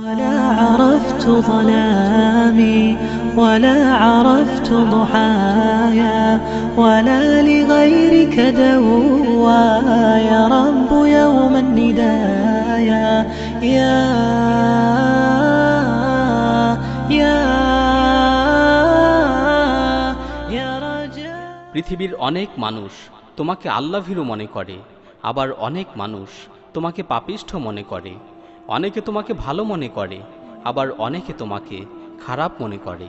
ولا عرفت ظلامي ولا عرفت ضحايا ولا لغيرك دوايا رب يوم الندايا يا يا يا رجاء পৃথিবীর অনেক মানুষ তোমাকে আল্লাভীরু মনে করে আবার অনেক মানুষ তোমাকে পাপিষ্ঠ মনে করে অনেকে তোমাকে ভালো মনে করে, আবার অনেকে তোমাকে খারাপ মনে করে।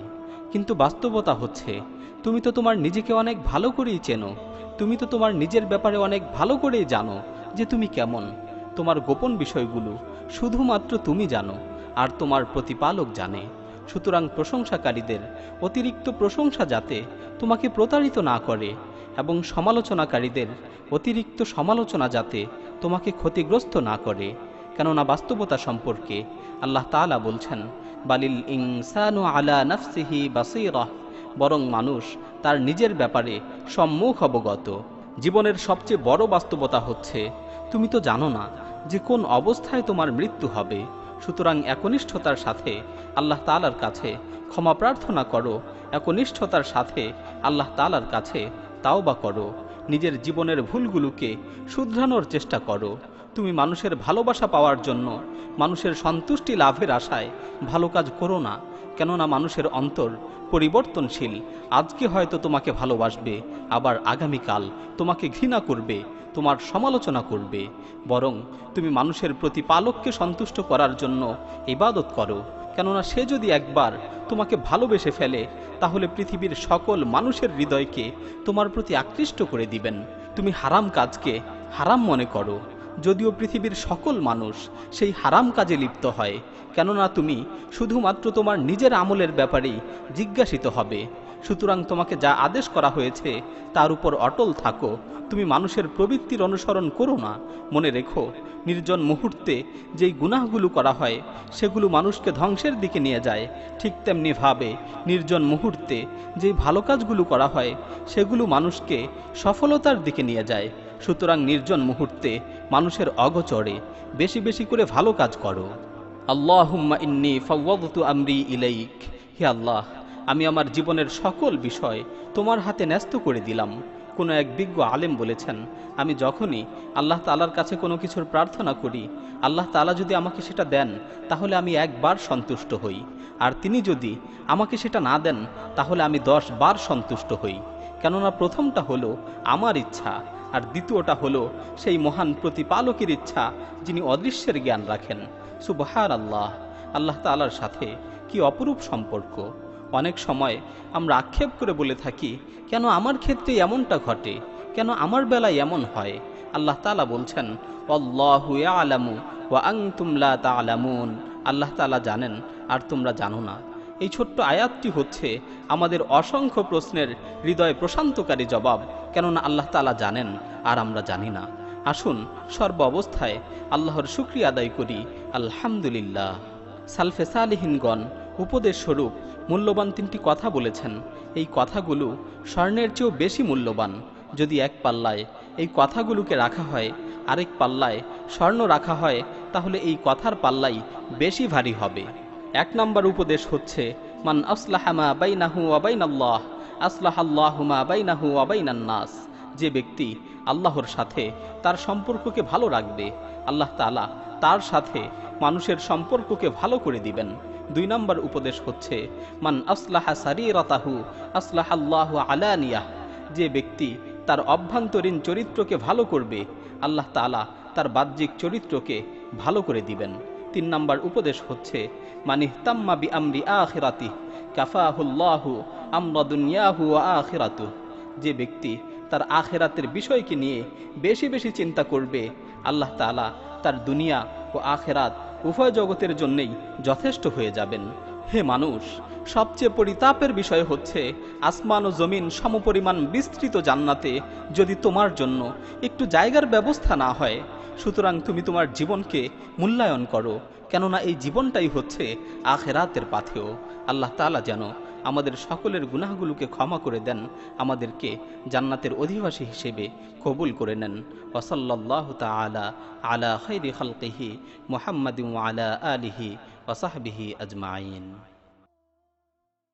কিন্তু বাস্তবতা হচ্ছে, তুমি তো তোমার নিজেকে অনেক ভালো করেই চেনো, তুমি তো তোমার নিজের ব্যাপারে অনেক ভালো করেই জানো যে তুমি কেমন। তোমার গোপন বিষয়গুলো শুধুমাত্র তুমি জানো, আর তোমার প্রতিপালক জানে। সুতরাং প্রশংসাকারীদের অতিরিক্ত প্রশংসা যাতে তোমাকে প্রতারিত না করে, এবং সমালোচনাকারীদের অতিরিক্ত সমালোচনা যাতে তোমাকে ক্ষতিগ্রস্ত না করে। কেননা বাস্তবতা সম্পর্কে আল্লাহ তাআলা বলছেন, বালিল ইনসানু আলা নাফসিহি বাসীরাহ বরং মানুষ তার নিজের ব্যাপারে সম্মুখ অবগত। জীবনের সবচেয়ে বড় বাস্তবতা হচ্ছে, তুমি তো জানো না যে কোন অবস্থায় তোমার মৃত্যু হবে। সুতরাং একনিষ্ঠতার সাথে আল্লাহ তালার কাছে ক্ষমা প্রার্থনা করো। একনিষ্ঠতার সাথে আল্লাহ তালার কাছে তাওবা করো। নিজের জীবনের ভুলগুলোকে শুধরানোর চেষ্টা করো। তুমি মানুষের ভালোবাসা পাওয়ার জন্য মানুষের সন্তুষ্টি লাভের আশায় ভালো কাজ করো না, কেননা মানুষের অন্তর পরিবর্তনশীল। আজকে হয়তো তোমাকে ভালোবাসবে, আবার আগামীকাল তোমাকে ঘৃণা করবে, তোমার সমালোচনা করবে। বরং তুমি মানুষের প্রতিপালককে সন্তুষ্ট করার জন্য ইবাদত করো, কেননা সে যদি একবার তোমাকে ভালোবেসে ফেলে, তাহলে পৃথিবীর সকল মানুষের হৃদয়কে তোমার প্রতি আকৃষ্ট করে দিবেন। তুমি হারাম কাজকে হারাম মনে করো। যদিও পৃথিবীর সকল মানুষ সেই হারাম কাজে লিপ্ত হয়, কেননা তুমি শুধুমাত্র তোমার নিজের আমলের ব্যাপারেই জিজ্ঞাসিত হবে। সুতরাং তোমাকে যা আদেশ করা হয়েছে, তার উপর অটল থাকো। তুমি মানুষের প্রবৃত্তির অনুসরণ করো না। মনে রেখো, নির্জন মুহূর্তে যেই গুনাহগুলো করা হয়, সেগুলো মানুষকে ধ্বংসের দিকে নিয়ে যায়। ঠিক তেমনি ভাবে নির্জন মুহূর্তে যেই ভালো কাজগুলো করা হয়, সেগুলো মানুষকে সফলতার দিকে নিয়ে যায়। সুতরাং নির্জন মুহূর্তে মানুষের অগচরে, বেশি বেশি করে ভালো কাজ করো। আল্লাহুম্মা ইন্নি ইলাইক। হে আল্লাহ, আমি আমার জীবনের সকল বিষয় তোমার হাতে ন্যস্ত করে দিলাম। কোনো এক বিজ্ঞ আলেম বলেছেন, আমি যখনই আল্লাহ তালার কাছে কোনো কিছুর প্রার্থনা করি, আল্লাহ তালা যদি আমাকে সেটা দেন, তাহলে আমি একবার সন্তুষ্ট হই। আর তিনি যদি আমাকে সেটা না দেন, তাহলে আমি দশ বার সন্তুষ্ট হই। কেননা প্রথমটা হলো আমার ইচ্ছা আর দ্বিতীয়টা হলো সেই মহান প্রতিপালকের ইচ্ছা, যিনি অদৃশ্যের জ্ঞান রাখেন। সুবহার আল্লাহ আল্লাহ তালার সাথে কি অপরূপ সম্পর্ক। অনেক সময় আমরা আক্ষেপ করে বলে থাকি, কেন আমার ক্ষেত্রে এমনটা ঘটে? কেন আমার বেলায় এমন হয়? আল্লাহ তালা বলছেন অল্লাহু আলামু ওয়া আংতুম লা তালামুন আল্লাহ তালা জানেন, আর তোমরা জানো না। এই ছোট্ট আয়াতটি হচ্ছে আমাদের অসংখ্য প্রশ্নের হৃদয় প্রশান্তকারী জবাব, কেননা আল্লাহ তালা জানেন আর আমরা জানি না। আসুন সর্ব অবস্থায় আল্লাহর শুক্রিয়া আদায় করি। আলহামদুলিল্লাহ। সালফে সালিহিনগণ উপদেশ স্বরূপ মূল্যবান তিনটি কথা বলেছেন। এই কথাগুলো স্বর্ণের চেয়েও বেশি মূল্যবান। যদি এক পাল্লায় এই কথাগুলোকে রাখা হয়, আরেক পাল্লায় স্বর্ণ রাখা হয়, তাহলে এই কথার পাল্লাই বেশি ভারী হবে। এক নম্বর উপদেশ হচ্ছে, মান আসলাহামা বাইনাহু আবাইনাল্লাহ আসলাহ আল্লাহুমা বাইনাহু আবাইনান নাস যে ব্যক্তি আল্লাহর সাথে তার সম্পর্ককে ভালো রাখবে, আল্লাহ তাআলা তার সাথে মানুষের সম্পর্ককে ভালো করে দিবেন। দুই নম্বর উপদেশ হচ্ছে, মান আসলাহা সারিরাতাহু আসলাহ আল্লাহ আলানিয়াহ। যে ব্যক্তি তার অভ্যন্তরীণ চরিত্রকে ভালো করবে, আল্লাহ তাআলা তার বাহ্যিক চরিত্রকে ভালো করে দিবেন। তিন নম্বর উপদেশ হচ্ছে বি আমরি আখিরাতি, কাফাহুল্লাহু আমরা দুনিয়াহু আখিরাতু। যে ব্যক্তি তার আখেরাতের বিষয়কে নিয়ে বেশি বেশি চিন্তা করবে, আল্লাহ তাআলা তার দুনিয়া ও আখেরাত উভয় জগতের জন্যেই যথেষ্ট হয়ে যাবেন। হে মানুষ, সবচেয়ে পরিতাপের বিষয় হচ্ছে, আসমান ও জমিন সমপরিমাণ বিস্তৃত জান্নাতে যদি তোমার জন্য একটু জায়গার ব্যবস্থা না হয় সুতরাং তুমি তোমার জীবনকে মূল্যায়ন করো, কেননা এই জীবনটাই হচ্ছে আখেরাতের পাথেও আল্লাহ তাআলা যেন আমাদের সকলের গুনাহগুলোকে ক্ষমা করে দেন, আমাদেরকে জান্নাতের অধিবাসী হিসেবে কবুল করে নেন। ওসল্লাহ তালা আলা খৈরি খালকিহি মোহাম্মদ আলা আলিহি ওসাহবিহি আজমাইন।